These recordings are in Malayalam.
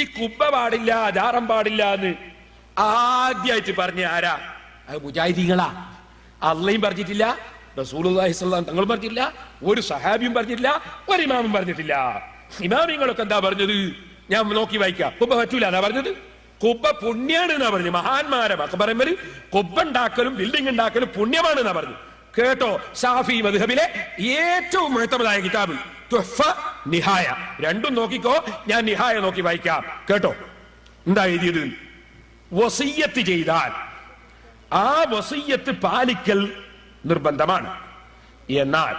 ഈ കുബ്ബ പാടില്ല ജാറം പാടില്ല എന്ന് ആദ്യമായിട്ട് പറഞ്ഞ ആരാ? അത് മുജാഹിദീങ്ങളാ. അള്ളയും പറഞ്ഞിട്ടില്ല റസൂലുള്ളാഹി സ്വല്ലല്ലാഹു തങ്ങൾ പറഞ്ഞിട്ടില്ല ഒരു സഹാബിയും പറഞ്ഞിട്ടില്ല ഒരു ഇമാമും പറഞ്ഞിട്ടില്ല. ഇമാമിങ്ങളൊക്കെ എന്താ പറഞ്ഞത്? ഞാൻ നോക്കി വായിക്കാം. കുബ്ബ പറ്റൂല എന്നാ പറഞ്ഞത്? കുബ്ബ പുണ്യാണ് എന്നാ പറഞ്ഞു മഹാന്മാരെ പറയുമ്പോൾ കുബ്ബ ഉണ്ടാക്കലും ബിൽഡിംഗ് ഉണ്ടാക്കലും പുണ്യമാണ് എന്നാ പറഞ്ഞു കേട്ടോ? ഷാഫി മധുഹബിലെ ഏറ്റവും മഹത്തമതായ കിതാബ്. നിഹായ രണ്ടും നോക്കിക്കോ ഞാൻ നിഹായ നോക്കി വായിക്കാം. കേട്ടോ? എന്താ എഴുതിയത്? വസീയത്ത് ചെയ്താൽ ആ വസീയത്ത് പാലിക്കൽ നിർബന്ധമാണ്. എന്നാൽ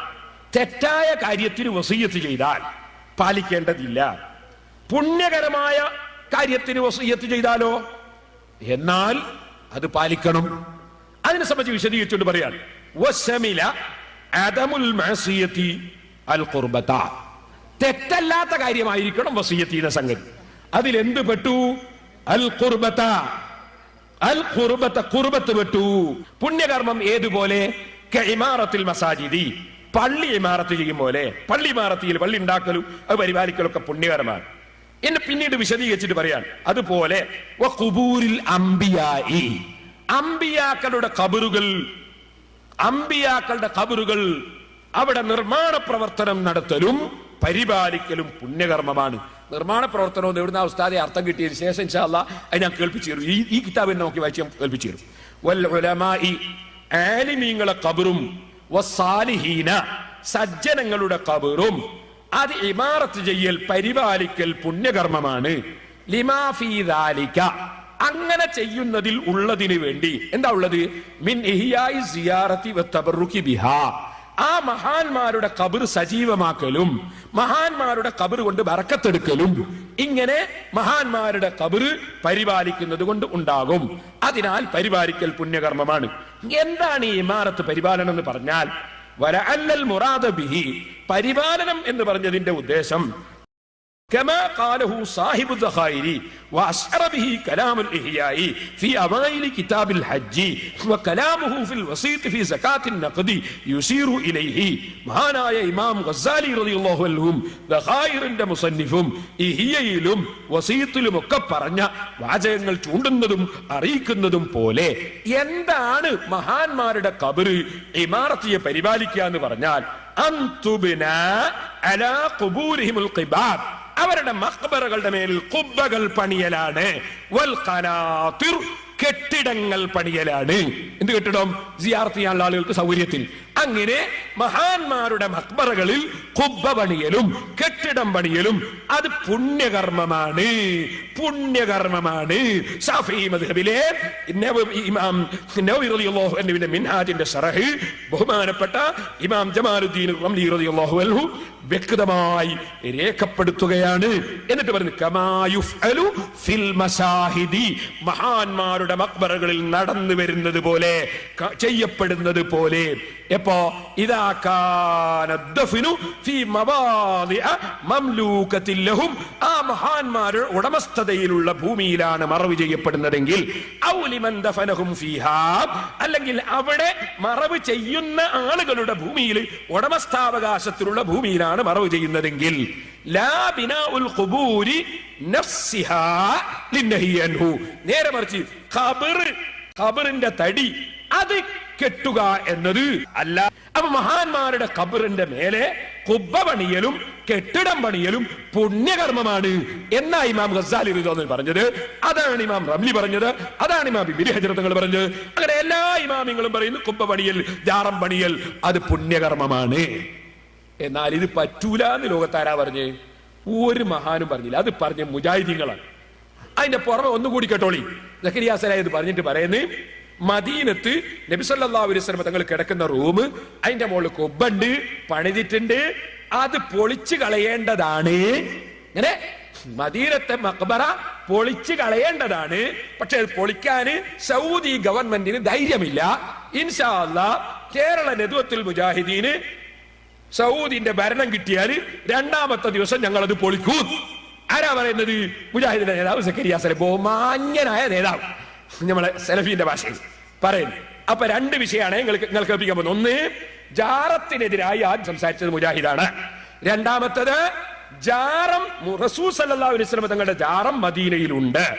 തെറ്റായ കാര്യത്തിന് വസീയത്ത് ചെയ്താൽ പാലിക്കേണ്ടതില്ല. പുണ്യകരമായ കാര്യത്തിന് വസീയത്ത് ചെയ്താലോ? എന്നാൽ അത് പാലിക്കണം. അതിനെ സംബന്ധിച്ച് വിശദീകരിച്ചുകൊണ്ട് പറയാൻ അൽ തെറ്റല്ലാത്ത കാര്യമായിരിക്കണം വസീയത്തിന്റെ സംഗതി. അതിൽ അതിലെന്ത് പെട്ടു? അൽ കുർബത്ത അൽ കുർബത്ത ഖുർബത്ത് പെട്ടു. പുണ്യകർമ്മം ഏതുപോലെ? ഇമാറത്തിൽ മസാജിദി. പള്ളി ഇമാറത്ത് ചെയ്യും പോലെ. പള്ളി ഇമാറത്തിൽ പള്ളി ഉണ്ടാക്കലും അത് പരിപാലിക്കലൊക്കെ പുണ്യകരമാണ്. എന്നെ പിന്നീട് വിശദീകരിച്ചിട്ട് പറയാൻ അതുപോലെ അമ്പിയാക്കളുടെ കബറുകൾ അമ്പിയാക്കളുടെ കബറുകൾ അവിടെ നിർമ്മാണ പ്രവർത്തനം നടത്തലും പരിപാലിക്കലും പുണ്യകർമ്മമാണ്. നിർമ്മാണ പ്രവർത്തനവും എവിടുന്ന അവസ്ഥാതെ അർത്ഥം കിട്ടിയതിന് ശേഷം ഇൻഷാല്ല അത് ഞാൻ കേൾപ്പിച്ചു തരും. ഈ ഈ കിതാബിനെ നോക്കി വായിച്ച് ഞാൻ കേൾപ്പിച്ചു തരും. ആലിമീങ്ങളെ കബറും വസാലിഹീന സജ്ജനങ്ങളുടെ കബറും അത് ഇമാറത്ത് ചെയ്യൽ പരിപാലിക്കൽ പുണ്യകർമ്മമാണ്. ലിമാഫിദാലിക്ക അങ്ങനെ ചെയ്യുന്നതിൽ ഉള്ളതിന് വേണ്ടി എന്താ ഉള്ളത്? മിൻ ഇഹിയായി സിയാറത്തി ബിഹാ. ആ മഹാന്മാരുടെ കബർ സജീവമാക്കലും മഹാന്മാരുടെ കബർ കൊണ്ട് വറക്കത്തെടുക്കലും ഇങ്ങനെ മഹാന്മാരുടെ കബർ പരിപാലിക്കുന്നത് കൊണ്ട് ഉണ്ടാകും. അതിനാൽ പരിപാലിക്കൽ പുണ്യകർമ്മമാണ്. എന്താണ് ഈ ഇമാറത്ത് പരിപാലനം എന്ന് പറഞ്ഞാൽ വര അല്ലൽ മുറാദ ബിഹി പരിപാലനം എന്ന് പറഞ്ഞതിന്റെ ഉദ്ദേശം كما قاله صاحب الذخائر وأشعر به كلام الإحياء في أوائل كتاب الحج وكلامه في الوسيط في زكاة النقد يشير إليه മഹാനായ ഇമാം ഗസാലി റളിയല്ലാഹു അൻഹും ദഖായിറിന്റെ മുസന്നിഫും ഇഹിയയിലും വസീത്തിലും ഒക്കെ പറഞ്ഞ വാചകങ്ങൾ ചൂണ്ടുന്നതും അറിയിക്കുന്നതും പോലെ എന്താണ് മഹാന്മാരുടെ കബറ് ഇമാറത്തിയെ പരിപാലിക്കുക എന്ന് പറഞ്ഞാൽ അന്തുബിന അലാ ഖുബൂരിഹിമുൽ ഖിബാബ് അവരുടെ മഖബറകളുടെ മേൽ കുബ്ബകൾ പണിയലാണ്. കെട്ടിടങ്ങൾ പണിയലാണ്. എന്ത് കെട്ടിടം? സിയാർത്ത് ചെയ്യാനുള്ള ആളുകൾക്ക് സൗകര്യത്തിൽ. അങ്ങനെ മഹാന്മാരുടെ മക്ബറകളിൽ കുബ്ബ പണിയലും കെട്ടിടം പണിയലും അത് പുണ്യകർമ്മമാണ്. പുണ്യകർമ്മമാണ്. മദ്ഹബിലെ ഇമാം ബഹുമാനപ്പെട്ട ഇമാം ജമാലുദ്ദീൻ വ്യക്തമായി രേഖപ്പെടുത്തുകയാണ്. എന്നിട്ട് പറഞ്ഞു കമായുഫ് അലു ഫിൽ മസാഹിദി. മഹാന്മാരുടെ മക്ബറകളിൽ നടന്നു വരുന്നത് പോലെ ചെയ്യപ്പെടുന്നത് പോലെ. എപ്പോ? മംലൂക്കത്തില്ലഹും ആ മഹാന്മാരുടെ ഉടമസ്ഥതയിലുള്ള ഭൂമിയിലാണ് മറവ് ചെയ്യപ്പെടുന്നതെങ്കിൽ അല്ലെങ്കിൽ അവിടെ മറവ് ചെയ്യുന്ന ആളുകളുടെ ഭൂമിയിൽ ഉടമസ്ഥാവകാശത്തിലുള്ള ഭൂമിയിലാണ് മറവ് ചെയ്യുന്നതെങ്കിൽ നേരെ മറിച്ച് ഖബറിന്റെ തടി അത് കെട്ടുക എന്നത് അല്ല. അപ്പൊ മഹാന്മാരുടെ ഖബറിന്റെ മേലെ കുബ്ബ പണിയലും കെട്ടിടം പണിയലും പുണ്യകർമ്മമാണ് എന്നാ ഇമാം ഗസാലി റിദോന്ന് പറഞ്ഞത്. അതാണ് ഇമാം റംലി പറഞ്ഞത്. അതാണ് ഇമാം ബിബിരി ഹജറത്തങ്ങൾ പറഞ്ഞത്. അങ്ങനെ എല്ലാ ഇമാമിങ്ങളും പറയുന്നു കുബ്ബ പണിയൽ ജാറം പണിയൽ അത് പുണ്യകർമ്മമാണ്. എന്നാൽ ഇത് പറ്റൂല എന്ന് ലോകത്താരാ പറഞ്ഞ്? ഒരു മഹാനും പറഞ്ഞില്ല. അത് പറഞ്ഞ മുജാഹിദീങ്ങളാണ്. അതിന്റെ പുറമെ ഒന്നുകൂടി കേട്ടോളി. ഇത് പറഞ്ഞിട്ട് പറയുന്നത് മദീനത്ത് നബിസല്ലാ അലൈവലമ തങ്ങൾ കിടക്കുന്ന റൂം അതിന്റെ മുകളിൽ കൊബ്ബുണ്ട് പണിതിട്ടുണ്ട് അത് പൊളിച്ചു കളയേണ്ടതാണ്. അങ്ങനെ മദീനത്തെ മക്ബറ പൊളിച്ചു കളയേണ്ടതാണ്. പക്ഷെ അത് പൊളിക്കാന് സൗദി ഗവൺമെന്റിന് ധൈര്യമില്ല. ഇൻഷാ അല്ല കേരള നെതുവത്തുൽ മുജാഹിദീന് സൗദിന്റെ ഭരണം കിട്ടിയാൽ രണ്ടാമത്തെ ദിവസം ഞങ്ങൾ അത് പൊളിക്കൂ. ആരാ പറയുന്നത്? മുജാഹിദിന്റെ നേതാവ് സക്കരിയാസലെ ബഹുമാന്യനായ നേതാവ്. നമ്മളെ സലഫീന്റെ ഭാഷയിൽ പറയുന്നു അപ്പൊ രണ്ട് വിഷയമാണ് നിങ്ങൾക്ക് നിങ്ങൾ കേൾപ്പിക്കാൻ പോകുന്നത്. ഒന്ന് ജാറത്തിനെതിരായി ആദ്യം സംസാരിച്ചത് മുജാഹിദാണ്. രണ്ടാമത്തത് ജാറം റസൂ സല്ലാ അലൈഹി തങ്ങളുടെ ജാറം മദീനയിലുണ്ട്.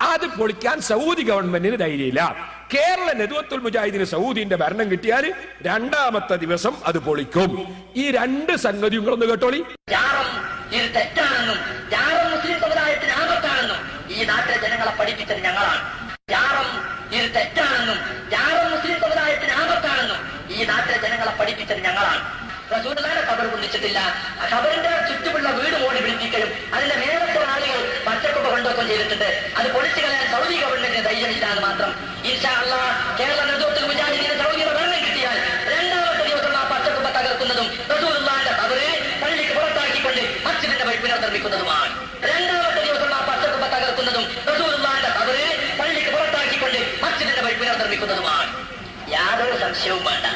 അത് പൊളിക്കാൻ സൗദി ഗവൺമെന്റിന് ധൈര്യമില്ല. കേരള നെതുവത്തുൽ മുജാഹിദിന് സൗദിന്റെ ഭരണം കിട്ടിയാൽ രണ്ടാമത്തെ ദിവസം അത് പൊളിക്കും. ഈ രണ്ട് സംഗതി നിങ്ങളൊന്ന് കേട്ടോളി ഇത് തെറ്റാണെന്നും ജാറം മുസ്ലിം സമുദായത്തിന് ഈ നാട്ടിലെ ജനങ്ങളെ പഠിപ്പിച്ചത് ഞങ്ങളാണ്. ജാറം ഇത് തെറ്റാണെന്നും ജാറം മുസ്ലിം സമുദായത്തിന് ആപത്താണെന്നും ഈ നാട്ടിലെ ജനങ്ങളെ പഠിപ്പിച്ചത് ഞങ്ങളാണ്. റസൂലുള്ളാഹിയുടെ ഖബർ കുന്നിച്ചിട്ടില്ല ആ ഖബറിന്റെ ചുറ്റുമുള്ള വീട് ഓടി പിടിപ്പിക്കലും അതിന്റെ മേലത്തെ ആളുകൾ പച്ചക്കൊക്കെ കൊണ്ടൊക്കെ ചെയ്തിട്ടുണ്ട്. അത് പൊളിച്ചു കളയാൻ സൗദി റസൂലുള്ളാൻ രണ്ടാമത്തെ ദിവസം ആ പച്ചക്കുമ്പ തകർക്കുന്നതും റസൂലുള്ളാന്റെ കബറിനെ പള്ളിക്ക് പുറത്താക്കിക്കൊണ്ട് മസ്ജിദിന്റെ വഴിപ്പിനെ നിർമ്മിക്കുന്നതുമാണ് യാതൊരു സംശയവും വേണ്ട.